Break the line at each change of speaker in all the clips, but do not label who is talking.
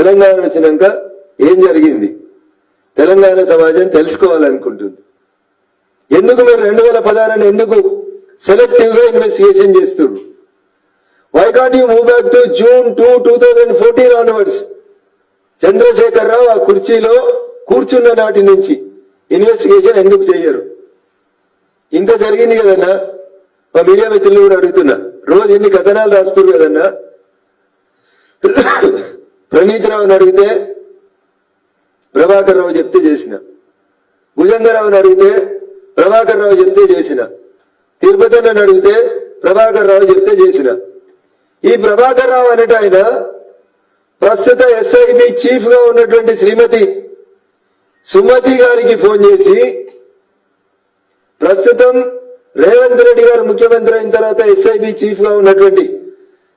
తెలంగాణ వచ్చినాక ఏం జరిగింది? తెలంగాణ సమాజం తెలుసుకోవాలనుకుంటుంది. ఎందుకు మీరు రెండు వేల పదహారుని ఎందుకు సెలెక్టివ్గా ఇన్వెస్టిగేషన్ చేస్తున్నారు why can't you move back to June two two thousand fourteen onwards Chandrashekar Rao ఆ కుర్చీలో కూర్చున్న నాటి నుంచి ఇన్వెస్టిగేషన్ ఎందుకు చేయరు? ఇంత జరిగింది కదన్నా? మా మీడియా మిత్రులు కూడా అడుగుతున్నా. రోజు ఎన్ని కథనాలు రాస్తున్నారు కదన్నా? రావుని అడిగితే ప్రభాకర్ రావు చెప్తే చేసిన. భుజంగరావుని అడిగితే ప్రభాకర్ రావు చెప్తే చేసిన. తిరుపతి అన్నని అడిగితే ప్రభాకర్ రావు చెప్తే చేసిన. ఈ ప్రభాకర్ రావు అనేట ఆయన ప్రస్తుత ఎస్ఐబి చీఫ్గా ఉన్నటువంటి శ్రీమతి సుమతి గారికి ఫోన్ చేసి ప్రస్తుతం రేవంత్ రెడ్డి గారు ముఖ్యమంత్రి అయిన తర్వాత ఎస్ఐబి చీఫ్గా ఉన్నటువంటి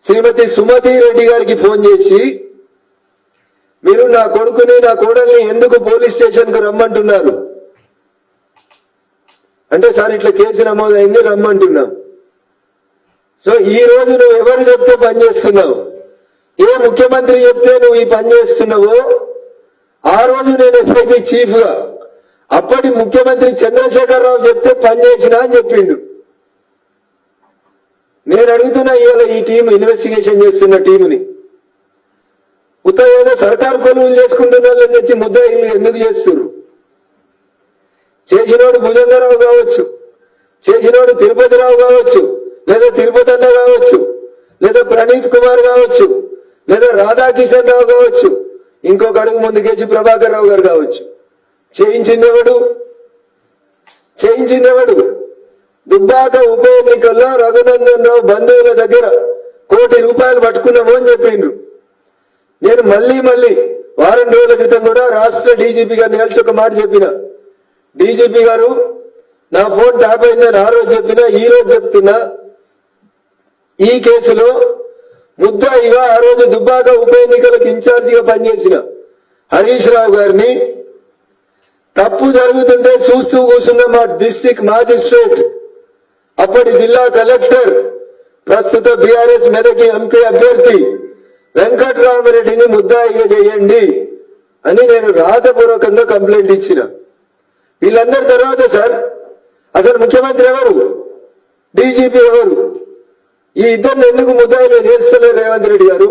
శ్రీమతి సుమతి రెడ్డి గారికి ఫోన్ చేసి మీరు నా కొడుకుని నా కోడల్ని ఎందుకు పోలీస్ స్టేషన్కు రమ్మంటున్నారు? అంటే సార్ ఇట్లా కేసు నమోదైంది రమ్మంటున్నాం. సో ఈ రోజు నువ్వు ఎవరు చెప్తే పని చేస్తున్నావు? ఏ ముఖ్యమంత్రి చెప్తే నువ్వు ఈ పని చేస్తున్నావో? ఆ రోజు నేను ఎస్ఐపి చీఫ్గా అప్పటి ముఖ్యమంత్రి చంద్రశేఖర్ రావు చెప్తే పని చేసిన అని చెప్పిండు. నేను అడుగుతున్నా ఇవాళ ఈ టీం ఇన్వెస్టిగేషన్ చేస్తున్న టీముని. ఉత్త ఏదో సర్కార్ కొనుగోలు చేసుకుంటున్న చెప్పి ముద్ద ఇల్లు ఎందుకు చేస్తున్నారు చేసినోడు భుజంగరావు కావచ్చు చేసినోడు తిరుపతిరావు కావచ్చు లేదా తిరుపతి అన్న కావచ్చు లేదా ప్రణీత్ కుమార్ కావచ్చు లేదా రాధాకిషన్ రావు కావచ్చు ఇంకొక అడుగు ముందుకేసి ప్రభాకర్ రావు గారు కావచ్చు. చేయించింది ఎవడు? చేయించింది ఎవడు? దుబ్బాక ఉప ఎన్నికల్లో రఘునందన్ రావు బంధువుల దగ్గర కోటి రూపాయలు పట్టుకున్నాము అని చెప్పిండ్రు. నేను మళ్ళీ మళ్ళీ వారం రోజుల క్రితం కూడా రాష్ట్ర డీజీపీ గారిని కలిసి ఒక మాట చెప్పిన. డీజీపీ గారు నా ఫోన్ ట్యాప్ అయిందని ఆ రోజు చెప్పినా ఈ రోజు చెప్తున్నా. ఈ కేసులో ముద్దాయిగా ఆ రోజు దుబ్బాక ఉప ఎన్నికలకు ఇన్ఛార్జిగా పనిచేసిన హరీష్ రావు గారిని తప్పు జరుగుతుంటే చూస్తూ కూర్చున్న మా డిస్టిక్ మాజిస్ట్రేట్ అప్పటి జిల్లా కలెక్టర్ ప్రస్తుత బీఆర్ఎస్ మెదకి ఎంపీ అభ్యర్థి వెంకటరామరెడ్డిని ముద్దాయిగా చేయండి అని నేను రాతపూర్వకంగా కంప్లైంట్ ఇచ్చిన. వీళ్ళందరి తర్వాత సార్ అసలు ముఖ్యమంత్రి ఎవరు? డీజీపీ ఎవరు? ఈ ఇద్దరిని ఎందుకు ముద్దాయిలో చేస్తలేరు రేవంత్ రెడ్డి గారు?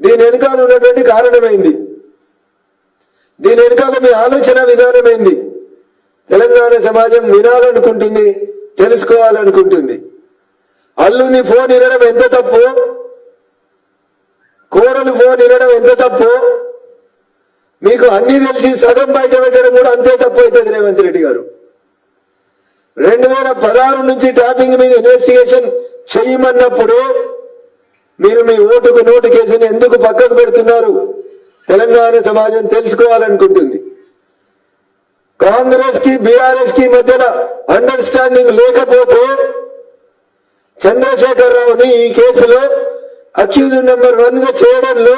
దీని వెనుకాల ఉన్నటువంటి కారణమైంది. దీని వెనుకాల మీ ఆలోచన విధానమైంది. తెలంగాణ సమాజం వినాలనుకుంటుంది తెలుసుకోవాలనుకుంటుంది. అల్లుని ఫోన్ వినడం ఎంత తప్పు కూరలు ఫోన్ వినడం ఎంత తప్పు? మీకు అన్ని తెలిసి సగం బయట పెట్టడం కూడా అంతే తప్పు అవుతుంది రేవంత్ రెడ్డి గారు. రెండు వేల పదహారు నుంచి ట్యాపింగ్ మీద ఇన్వెస్టిగేషన్ చేయమన్నప్పుడు మీరు మీ ఓటుకు నోటు కేసుని ఎందుకు పక్కకు పెడుతున్నారు? తెలంగాణ సమాజం తెలుసుకోవాలనుకుంటుంది. కాంగ్రెస్కి బీఆర్ఎస్కి మధ్యన అండర్స్టాండింగ్ లేకపోతే చంద్రశేఖర్ రావుని ఈ కేసులో అక్యూజ్ నెంబర్ వన్గా చేయడంలో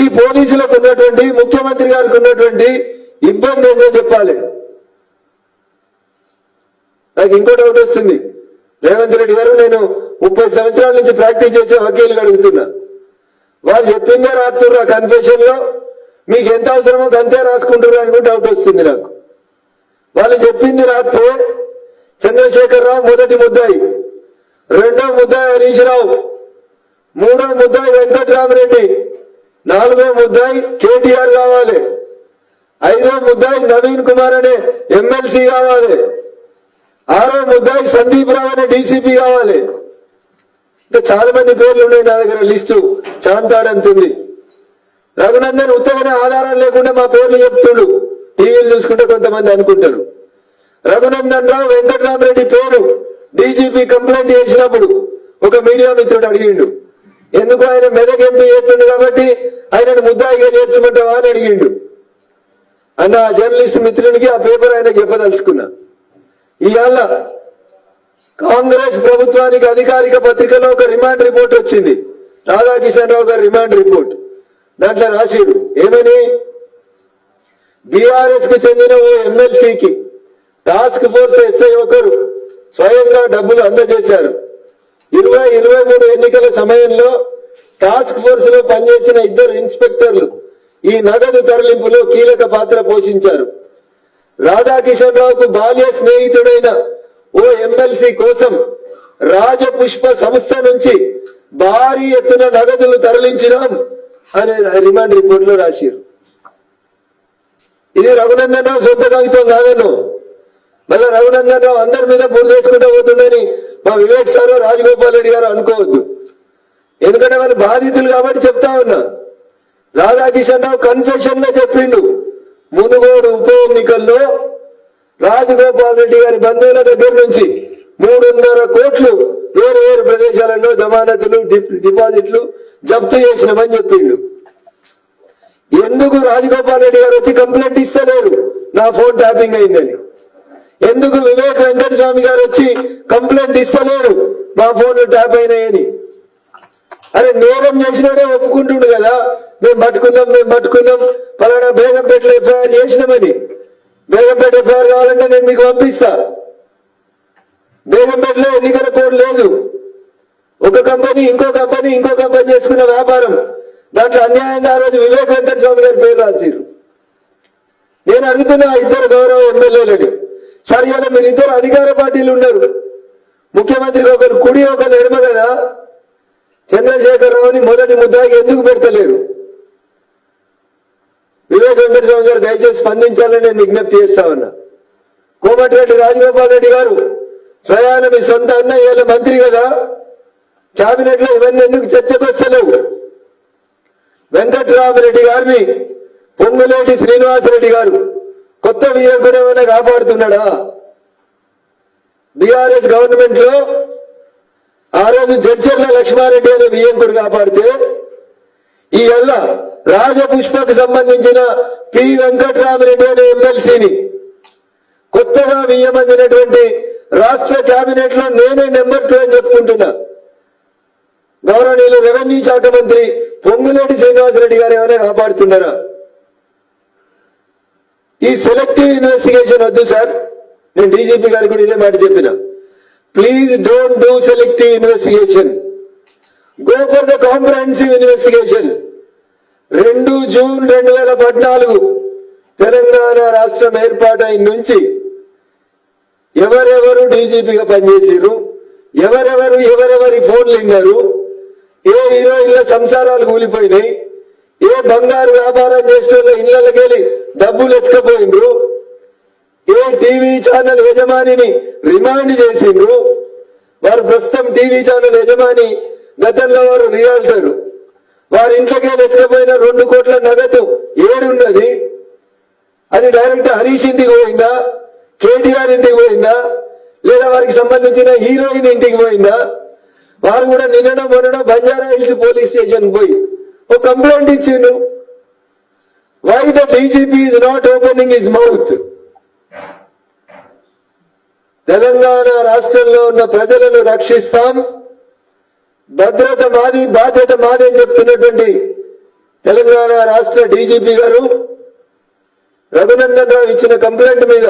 ఈ పోలీసులకు ఉన్నటువంటి ముఖ్యమంత్రి గారికి ఉన్నటువంటి ఇబ్బంది ఏందో చెప్పాలి. నాకు ఇంకో డౌట్ వస్తుంది. రేవంత్ రెడ్డి గారు నేను ముప్పై సంవత్సరాల నుంచి ప్రాక్టీస్ చేసే వకీలు అడుగుతున్నా. వాళ్ళు చెప్పిందే రాస్తున్నారు కన్ఫెషన్లో మీకు ఎంత అవసరమో అంతే రాసుకుంటారు అని కూడా డౌట్ వస్తుంది నాకు. వాళ్ళు చెప్పింది రాస్తే చంద్రశేఖర్ రావు మొదటి ముద్దాయి. రెండో ముద్దాయి హరీష్ రావు. మూడో ముద్దాయి వెంకటరామరెడ్డి నాలుగో ముద్దాయి కేటీఆర్ కావాలి ఐదో ముద్దాయి నవీన్ కుమార్ అనే ఎమ్మెల్సీ కావాలి ఆరో ముద్దాయి సందీప్ రావు అనే డీసీపీ కావాలి. ఇంకా చాలా మంది పేర్లు ఉన్నాయి నా దగ్గర లిస్టు చాంతాడంతుంది రఘునందన్ ఉత్తగానే ఆధారం లేకుండా మా పేర్లు చెప్తుండు. టీవీలు చూసుకుంటే కొంతమంది అనుకుంటారు. రఘునందన్ రావు వెంకటరామరెడ్డి పేరు డీజీపీ కంప్లైంట్ చేసినప్పుడు ఒక మీడియా మిత్రుడు అడిగిండు. ఎందుకు ఆయన మెదక్ ఎంపీ చేస్తుండు కాబట్టి ఆయనను ముద్దాయిగా చేర్చుకుంటావా అని అడిగిండు. అన్న ఆ జర్నలిస్ట్ మిత్రునికి ఆ పేపర్ ఆయన చెప్పదలుచుకున్నా. ఇవాళ కాంగ్రెస్ ప్రభుత్వానికి అధికారిక పత్రికలో ఒక రిమాండ్ రిపోర్ట్ వచ్చింది. రాధాకిషన్ రావు గారి రిమాండ్ రిపోర్ట్. దాంట్లో రాసిడు ఏమని? బీఆర్ఎస్కు చెందిన ఓ ఎమ్మెల్సీకి టాస్క్ ఫోర్స్ ఎస్ఐ ఒకరు స్వయంగా డబ్బులు అందజేశారు. ఇరవై ఇరవై మూడు ఎన్నికల సమయంలో టాస్క్ ఫోర్స్లో పనిచేసిన ఇద్దరు ఇన్స్పెక్టర్లు ఈ నగదు తరలింపులో కీలక పాత్ర పోషించారు. రాధాకిషన్ రావుకు బాల్య స్నేహితుడైన ఓ ఎమ్మెల్సీ కోసం రాజపుష్ప సంస్థ నుంచి భారీ ఎత్తున నగదులు తరలించినాం అని రిమాండ్ రిపోర్ట్లో రాశారు. ఇది రఘునందన్ రావు సొంత కవిత్వం కాదను మళ్ళీ రఘునందన్ రావు అందరి మీద బుర్ర చేసుకుంటూ పోతుందని మా వివేక్ సార్ రాజగోపాల్ రెడ్డి గారు అనుకోవద్దు. ఎందుకంటే వాళ్ళు బాధితులు కాబట్టి చెప్తా ఉన్నా. రాధాకిషన్ రావు కన్ఫెషన్లో చెప్పిండు. మునుగోడు ఉప ఎన్నికల్లో రాజగోపాల్ రెడ్డి గారి బంధువుల దగ్గర నుంచి మూడున్నర కోట్లు వేరు వేరు ప్రదేశాలలో జమానతులు డిపాజిట్లు జప్తు చేసినామని చెప్పిండు. ఎందుకు రాజగోపాల్ రెడ్డి గారు వచ్చి కంప్లైంట్ ఇస్తలేరు? నా ఫోన్ ట్యాపింగ్ అయిందని. ఎందుకు వివేక్ వెంకట స్వామి గారు వచ్చి కంప్లైంట్ ఇస్తలేరు? మా ఫోన్ ట్యాప్ అయినాయని. అరే నేరం చేసినాడే ఒప్పుకుంటుండు కదా. మేము పట్టుకుందాం మేము పట్టుకుందాం. పలానా బేగంపేటలో ఎఫ్ఐఆర్ చేసినామని. బేగంపేట ఎఫ్ఐఆర్ కావాలంటే నేను మీకు పంపిస్తా. బేగంపేటలో ఎన్నికల కోడ్ లేదు. ఒక కంపెనీ ఇంకో కంపెనీ ఇంకో కంపెనీ చేసుకున్న వ్యాపారం. దాంట్లో అన్యాయంగా ఆ రోజు వివేక్ వెంకట స్వామి గారి పేరు రాసిరు నేను అడుగుతున్నా ఇద్దరు గౌరవ ఎమ్మెల్యేలని సరే ఇలా మీరు ఇద్దరు అధికార పార్టీలు ఉన్నారు. ముఖ్యమంత్రికి ఒకరు కుడి ఒకరు ఎడమ కదా? చంద్రశేఖర్ రావుని మొదటి ముద్దాకి ఎందుకు పెడతలేరు? వివేక్ వెంకట స్వామి గారు దయచేసి స్పందించాలని నేను విజ్ఞప్తి చేస్తా ఉన్నా. కోమటిరెడ్డి రాజగోపాల్ రెడ్డి గారు స్వయాన మీ సొంత అన్న వీళ్ళ మంత్రి కదా? కేబినెట్లో ఇవన్నీ ఎందుకు చర్చకు వస్తలేవు వెంకట్రామరెడ్డి గారిని పొంగులేటి శ్రీనివాసరెడ్డి గారు కొత్త వియ్యంకుడు ఏమైనా కాపాడుతున్నాడా? బీఆర్ఎస్ గవర్నమెంట్లో ఆ రోజు జడ్చర్ల లక్ష్మారెడ్డి అనే వియ్యంకుడు కాపాడితే ఈ వల్ల రాజపుష్పకు సంబంధించిన పి వెంకటరామరెడ్డి అనే ఎమ్మెల్సీని కొత్తగా వియ్యమందినటువంటి రాష్ట్ర కేబినెట్లో నేనే నెంబర్ టూ అని చెప్పుకుంటున్నా. గౌరవనీయులు రెవెన్యూ శాఖ మంత్రి పొంగులేటి శ్రీనివాసరెడ్డి గారు ఏమైనా కాపాడుతున్నారా? ఈ సెలెక్టివ్ ఇన్వెస్టిగేషన్ వద్దు సార్ నేను డీజీపీ గారు కూడా ఇదే మాట చెప్పిన. Please don't do selective investigation go for the comprehensive investigation రెండు జూన్ రెండు వేల పద్నాలుగు తెలంగాణ రాష్ట్రం ఏర్పాటైన నుంచి ఎవరెవరు డీజీపీగా పనిచేసారు ఎవరెవరు ఎవరెవరి ఫోన్లు విన్నారు? ఏ హీరోయిన్ల సంసారాలు కూలిపోయినాయి? ఏ బంగారు వ్యాపారం చేసిన వాళ్ళ ఇళ్ళకెళ్ళి డబ్బులు ఎత్తుకపోయిండ్రు. ఏ టీవీ ఛానల్ యజమానిని రిమాండ్ చేసిండ్రు. వారు ప్రస్తుతం టీవీ ఛానల్ యజమాని గతంలో వారు రియాల్టర్. వారి ఇంట్లోకి ఎత్తుకపోయిన రెండు కోట్ల నగదు ఏడున్నది. అది డైరెక్ట్ హరీష్ ఇంటికి పోయిందా? కేటీఆర్ ఇంటికి పోయిందా? లేదా వారికి సంబంధించిన హీరోయిన్ ఇంటికి పోయిందా? వారు కూడా నిన్నడం మొన్నడం బంజారా హిల్స్ పోలీస్ స్టేషన్ పోయి ఒక కంప్లైంట్ ఇచ్చిండ్రు. Why the DGP is not opening his mouth Telangana రాష్ట్రంలో ఉన్న ప్రజలను రక్షిస్తాం. భద్రత మాది బాధ్యత మాది అని చెప్తున్నటువంటి తెలంగాణ రాష్ట్ర డీజీపీ గారు రఘునందన్ రావు ఇచ్చిన కంప్లైంట్ మీద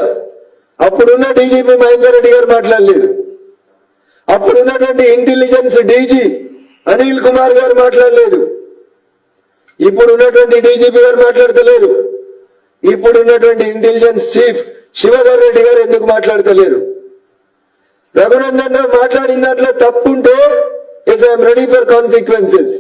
అప్పుడున్న డీజీపీ మహేందర్ రెడ్డి గారు మాట్లాడలేదు. అప్పుడున్నటువంటి ఇంటెలిజెన్స్ డీజీ అనిల్ కుమార్ గారు మాట్లాడలేదు. ఇప్పుడు ఉన్నటువంటి డీజీపీ గారు మాట్లాడతలేరు. ఇప్పుడు ఉన్నటువంటి ఇంటెలిజెన్స్ చీఫ్ శివధర్ రెడ్డి గారు ఎందుకు మాట్లాడతలేరు? రఘునందన్ మాట్లాడిన దాంట్లో తప్పుంటే is I'm ready for consequences